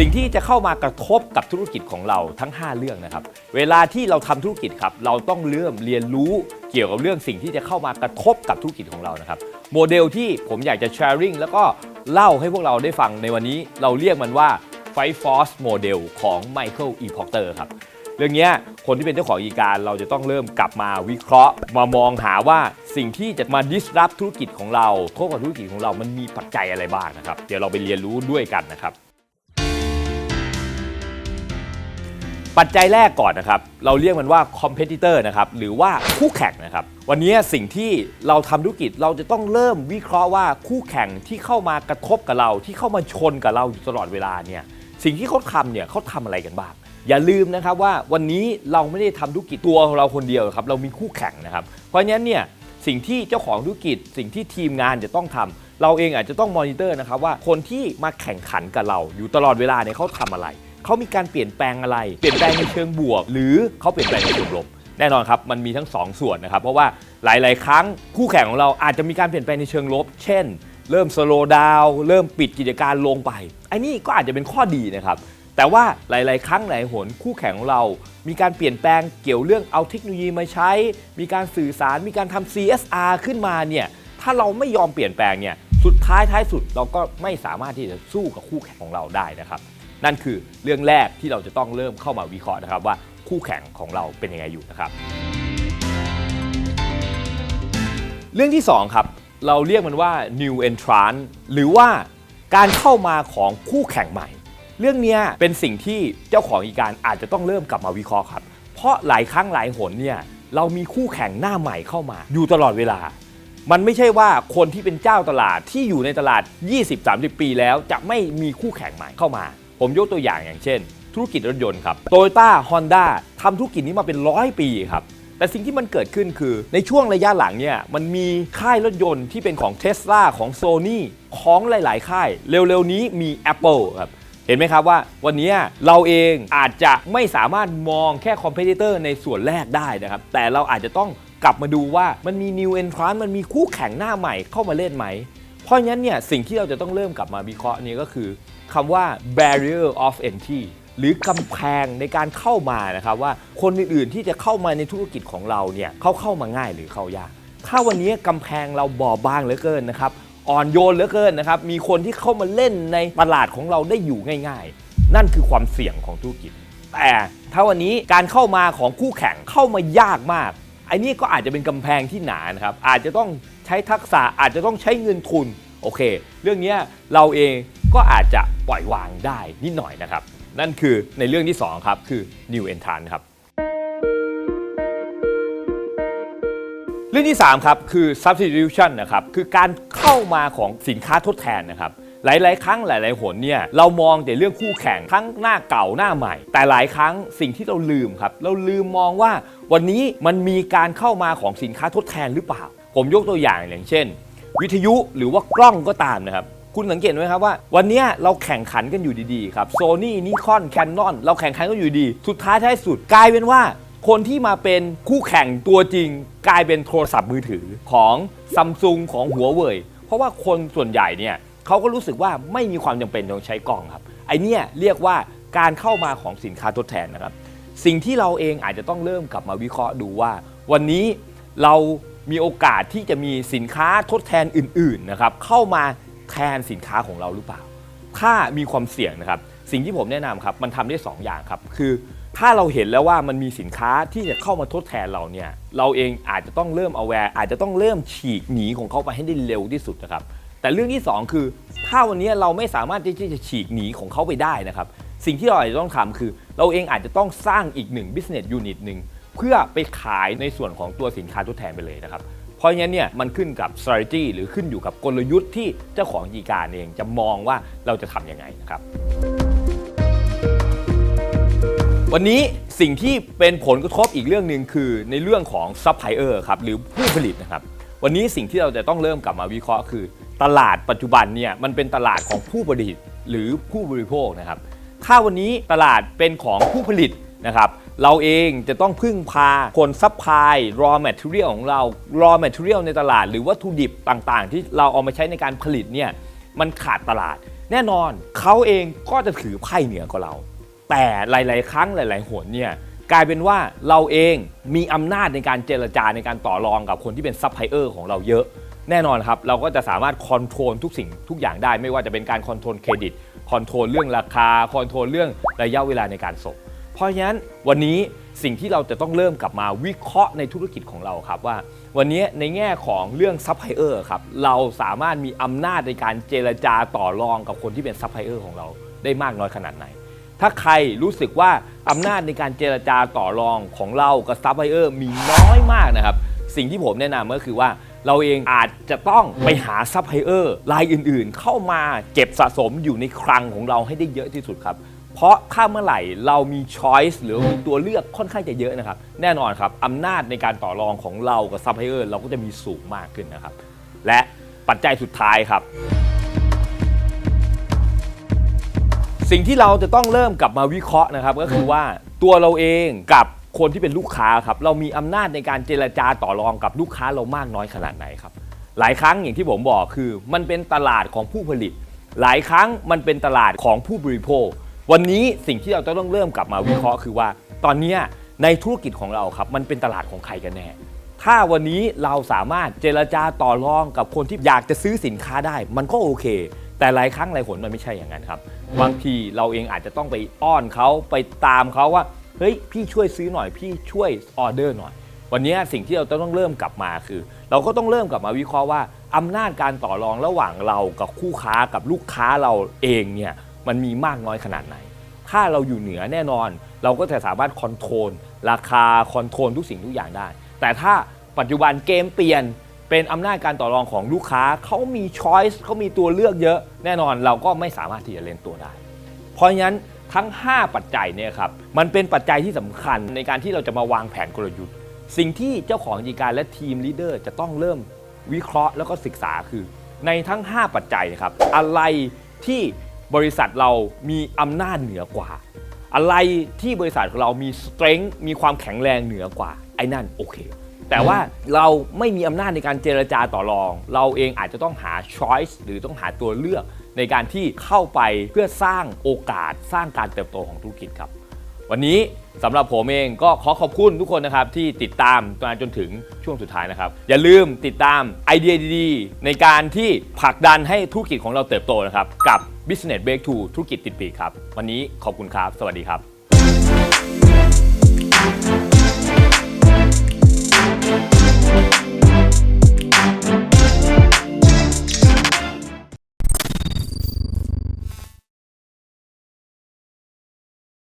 สิ่งที่จะเข้ามากระทบกับธุรกิจของเราทั้ง 5 เรื่องนะครับ เวลาที่เราทำธุรกิจครับ เราต้องเริ่มเรียนรู้เกี่ยวกับเรื่องสิ่งที่จะเข้ามากระทบกับธุรกิจของเรานะครับ โมเดลที่ผมอยากจะแชร์ริงแล้วก็เล่าให้พวกเราได้ฟังในวันนี้เราเรียกมันว่า Fight Force Model ของ Michael E. Porter ครับเรื่องนี้คนที่เป็นเจ้าของกิจการเราจะต้องเริ่มกลับมาวิเคราะห์ มามองหาว่าสิ่งที่จะมา disrupt ธุรกิจของเราโทษกับธุรกิจของเรามันมีปัจจัยอะไรบ้างนะครับ เดี๋ยวเราไปเรียนรู้ด้วยกันนะครับ ปัจจัยแรกก่อนนะครับ เราเรียกมันว่า competitor นะครับ หรือว่าคู่แข่งนะครับ วันนี้สิ่งที่เราทำธุรกิจเราจะต้องเริ่มวิเคราะห์ว่าคู่แข่งที่เข้ามากระทบกับเราที่เข้ามาชนกับเราอยู่ตลอดเวลาเนี่ย สิ่งที่เขาทำเนี่ยเขาทำอะไรกันบ้าง อย่าลืมนะครับว่าวันนี้เราไม่ได้ทำธุรกิจตัวของเราคนเดียวครับ เรามีคู่แข่งนะครับ เพราะฉะนั้นเนี่ยสิ่งที่เจ้าของธุรกิจ สิ่งที่ทีมงานจะต้องทำเราเองอาจจะต้องมอนิเตอร์นะครับว่าคนที่มาแข่งขันกับเราอยู่ตลอดเวลาเนี่ยเขาทำอะไร เขามีการเปลี่ยนแปลงอะไร เปลี่ยนแปลงในเชิงบวก หรือเขาเปลี่ยนแปลงในเชิงลบแน่นอนครับมันมีทั้ง 2 ส่วนนะครับ เพราะว่าหลาย ๆ ครั้งคู่แข่งของเราอาจจะมีการเปลี่ยนแปลงในเชิงลบ เช่น เริ่มสโลว์ดาวเริ่มปิดกิจการลงไปไอันนี้ก็อาจจะเป็นข้อดีนะครับแต่ว่าหลาย ๆ ครั้งหลายหนคู่แข่งของเรา มีการเปลี่ยนแปลงเกี่ยวเรื่องเอาเทคโนโลยีมาใช้ มีการสื่อสาร มีการทำ CSR ขึ้นมาเนี่ย ถ้าเราไม่ยอมเปลี่ยนแปลงเนี่ย สุดท้ายท้ายสุดเราก็ไม่สามารถที่จะสู้กับคู่แข่งของเราได้นะครับ นั่นคือเรื่องแรกที่เราจะต้องเริ่มเข้ามาวิเคราะห์นะครับว่าคู่แข่งของเราเป็นยังไงอยู่นะครับ เรื่องที่ 2 ครับ เราเรียกมันว่า new entrant หรือว่าการเข้ามาของคู่แข่งใหม่ เรื่องเนี้ยเป็นสิ่งที่เจ้าของกิจการอาจจะต้องเริ่มกลับมาวิเคราะห์ครับ เพราะหลายครั้งหลายหนเนี่ยเรามีคู่แข่งหน้าใหม่เข้ามา อยู่ตลอดเวลา มันไม่ใช่ว่าคนที่เป็นเจ้าตลาดที่อยู่ในตลาด 20-30 ปีแล้วจะไม่มีคู่แข่งใหม่เข้ามา ผมยกตัวอย่างอย่างเช่น ธุรกิจรถยนต์ครับโตโยต้าฮอนด้าทำธุรกิจนี้มาเป็นร้อยปีครับแต่สิ่งที่มันเกิดขึ้นคือ ในช่วงระยะหลังเนี่ยมันมีค่ายรถยนต์ที่เป็นของ t e s l a ของ Sony ของหลาย ๆ ค่าย เร็ว ๆ นี้มี Apple ครับเห็นไหมครับว่าวันนี้เราเองอาจจะไม่สามารถมองแค่ competitor ในส่วนแรกได้นะครับ แต่เราอาจจะต้องกลับมาดูว่ามันมี new entrant มันมีคู่แข่งหน้าใหม่เข้ามาเล่นไหม เพราะฉะนั้นเนี่ยสิ่งที่เราจะต้องเริ่มกลับมาวิเคราะห์นี่ก็คือ คำว่า barrier of entry หรือกำแพงในการเข้ามานะครับว่าคนอื่นๆที่จะเข้ามาในธุรกิจของเราเนี่ยเขาเข้ามาง่ายหรือเข้ายาก ถ้าวันนี้กำแพงเราบอบบางเหลือเกินนะครับอ่อนโยนเหลือเกินนะครับมีคนที่เข้ามาเล่นในตลาดของเราได้อยู่ง่าย ๆ นั่นคือความเสี่ยงของธุรกิจ แต่ถ้าวันนี้การเข้ามาของคู่แข่งเข้ามายากมากไอ้นี่ก็อาจจะเป็นกำแพงที่หนานะครับอาจจะต้องใช้ทักษะอาจจะต้องใช้เงินทุนโอเค เรื่องนี้เราเอง ก็อาจจะปล่อยวางได้นิดหน่อยนะครับ นั่นคือในเรื่องที่ 2 ครับ คือ new entrant ครับ เรื่องที่ 3 ครับ คือ substitution นะครับ คือการเข้ามาของสินค้าทดแทนนะครับหลาย ๆ ครั้งหลาย ๆ หนเนี่ยเรามองแต่เรื่องคู่แข่งทั้งหน้าเก่าหน้าใหม่ แต่หลายครั้งสิ่งที่เราลืมครับ เราลืมมองว่าวันนี้มันมีการเข้ามาของสินค้าทดแทนหรือเปล่า ผมยกตัวอย่างอย่างเช่น วิทยุหรือว่ากล้องก็ตามนะครับ คุณสังเกตไหมครับว่า วันนี้เราแข่งขันกันอยู่ดีๆครับโซนี่นิคอนแคนนอนเราแข่งขันกันอยู่ดี สุดท้ายท้ายสุดกลายเป็นว่า คนที่มาเป็นคู่แข่งตัวจริง กลายเป็นโทรศัพท์มือถือของซัมซุงของหัวเว่ยเพราะว่าคนส่วนใหญ่เนี่ยเขาก็รู้สึกว่าไม่มีความจำเป็นต้องใช้กล้องครับไอเนี่ยเรียกว่าการเข้ามาของสินค้าทดแทนนะครับ สิ่งที่เราเองอาจจะต้องเริ่มกลับมาวิเคราะห์ดูว่า วันนี้เรามีโอกาสที่จะมีสินค้าทดแทนอื่นๆนะครับเข้ามา แทนสินค้าของเราหรือเปล่า ถ้ามีความเสี่ยงนะครับ สิ่งที่ผมแนะนำครับ มันทำได้ 2 อย่างครับ คือ ถ้าเราเห็นแล้วว่ามันมีสินค้าที่จะเข้ามาทดแทนเราเนี่ย เราเองอาจจะต้องเริ่ม aware อาจจะต้องเริ่มฉีกหนีของเขาไปให้ได้เร็วที่สุดนะครับ แต่เรื่องที่ 2 คือ ถ้าวันนี้เราไม่สามารถที่จะฉีกหนีของเขาไปได้นะครับ สิ่งที่เราอาจจะต้องทำคือ เราเองอาจจะต้องสร้างอีกหนึ่ง business unit หนึ่งเพื่อไปขายในส่วนของตัวสินค้าทดแทนไปเลยนะครับ ราะงั้นเนี่ยมันขึ้นกับ strategy หรือขึ้นอยู่กับกลยุทธ์ที่เจ้าของกิจการเองจะมองว่าเราจะทำยังไงนะครับ วันนี้สิ่งที่เป็นผลกระทบอีกเรื่องหนึ่งคือในเรื่องของซัพพลายเออร์ครับหรือผู้ผลิตนะครับ วันนี้สิ่งที่เราจะต้องเริ่มกลับมาวิเคราะห์คือ ตลาดปัจจุบันเนี่ยมันเป็นตลาดของผู้ผลิตหรือผู้บริโภคนะครับถ้าวันนี้ตลาดเป็นของผู้ผลิต นะครับเราเองจะต้องพึ่งพาคนซัพพลาย raw material ของเรา raw material ในตลาด หรือวัตถุดิบต่างๆ ที่เราเอามาใช้ในการผลิตเนี่ยมันขาดตลาด แน่นอนเขาเองก็จะถือไพ่เหนือกว่าเรา แต่หลาย ๆ ครั้งหลาย ๆ หนเนี่ยกลายเป็นว่าเราเองมีอำนาจในการเจรจาในการต่อรองกับคนที่เป็นซัพพลายเออร์ของเราเยอะ แน่นอนครับ เราก็จะสามารถคอนโทรลทุกสิ่งทุกอย่างได้ ไม่ว่าจะเป็นการคอนโทรลเครดิตคอนโทรลเรื่องราคาคอนโทรลเรื่องระยะเวลาในการส่ง เพราะฉะนั้นวันนี้สิ่งที่เราจะต้องเริ่มกลับมาวิเคราะห์ในธุรกิจของเราครับว่า วันนี้ในแง่ของเรื่องซัพพลายเออร์ครับเราสามารถมีอำนาจในการเจรจาต่อรองกับคนที่เป็นซัพพลายเออร์ของเราได้มากน้อยขนาดไหน ถ้าใครรู้สึกว่าอำนาจในการเจรจาต่อรองของเรากับซัพพลายเออร์มีน้อยมากนะครับสิ่งที่ผมแนะนำก็คือว่าเราเองอาจจะต้องไปหาซัพพลายเออร์รายอื่นๆ เข้ามาเก็บสะสมอยู่ในคลังของเราให้ได้เยอะที่สุดครับ เพราะถ้าเมื่อไหร่เรามีช้อยส์หรือมีตัวเลือกค่อนข้างจะเยอะนะครับ แน่นอนครับอำนาจในการต่อรองของเรากับซัพพลายเออร์เราก็จะมีสูงมากขึ้นนะครับ และปัจจัยสุดท้ายครับ สิ่งที่เราจะต้องเริ่มกลับมาวิเคราะห์นะครับ ก็คือว่าตัวเราเองกับคนที่เป็นลูกค้าครับเรามีอำนาจในการเจรจาต่อรองกับลูกค้าเรามากน้อยขนาดไหนครับ หลายครั้งอย่างที่ผมบอกคือ มันเป็นตลาดของผู้ผลิต หลายครั้งมันเป็นตลาดของผู้บริโภค วันนี้สิ่งที่เราจะต้องเริ่มกลับมาวิเคราะห์คือว่า ตอนนี้ในธุรกิจของเราครับ มันเป็นตลาดของใครกันแน่ ถ้าวันนี้เราสามารถเจรจาต่อรองกับคนที่อยากจะซื้อสินค้าได้ มันก็โอเค แต่หลายครั้งหลายหนมันไม่ใช่อย่างนั้นครับบางทีเราเองอาจจะต้องไปอ้อนเขาไปตามเขาว่าเฮ้ยพี่ช่วยซื้อหน่อยพี่ช่วยออเดอร์หน่อย วันนี้สิ่งที่เราต้องเริ่มกลับมาคือ เราก็ต้องเริ่มกลับมาวิเคราะห์ว่าอำนาจการต่อรองระหว่างเรากับคู่ค้ากับลูกค้าเราเองเนี่ย มันมีมากน้อยขนาดไหน ถ้าเราอยู่เหนือแน่นอน เราก็จะสามารถคอนโทรลราคาคอนโทรลทุกสิ่งทุกอย่างได้ แต่ถ้าปัจจุบันเกมเปลี่ยนเป็นอำนาจการต่อรองของลูกค้าเขามีช้อยส์เขามีตัวเลือกเยอะแน่นอนเราก็ไม่สามารถที่จะเล่นตัวได้ เพราะฉะนั้นทั้ง 5 ปัจจัยเนี่ยครับมันเป็นปัจจัยที่สำคัญในการที่เราจะมาวางแผนกลยุทธ์ สิ่งที่เจ้าของกิจการและทีมลีดเดอร์จะต้องเริ่มวิเคราะห์แล้วก็ศึกษาคือ ในทั้ง 5 ปัจจัยนะครับอะไรที่ บริษัทเรามีอำนาจเหนือกว่า อะไรที่บริษัทของเรามีสเตร n g มีความแข็งแรงเหนือกว่า ไอ้นั่นโอเค แต่ว่าเราไม่มีอำนาจในการเจรจาต่อรอง เราเองอาจจะต้องหา choice หรือต้องหาตัวเลือกในการที่เข้าไปเพื่อสร้างโอกาสสร้างการเติบโตของธุรกิจครับ วันนี้สำหรับผมเองก็ขอขอบคุณทุกคนนะครับที่ติดตามมาจนถึงช่วงสุดท้ายนะครับ อย่าลืมติดตามไอเดียดีๆ ในการที่ผลักดันให้ธุรกิจของเราเติบโตนะครับกับ Business Breakthrough ธุรกิจติดปีกครับ วันนี้ขอบคุณครับ สวัสดีครับ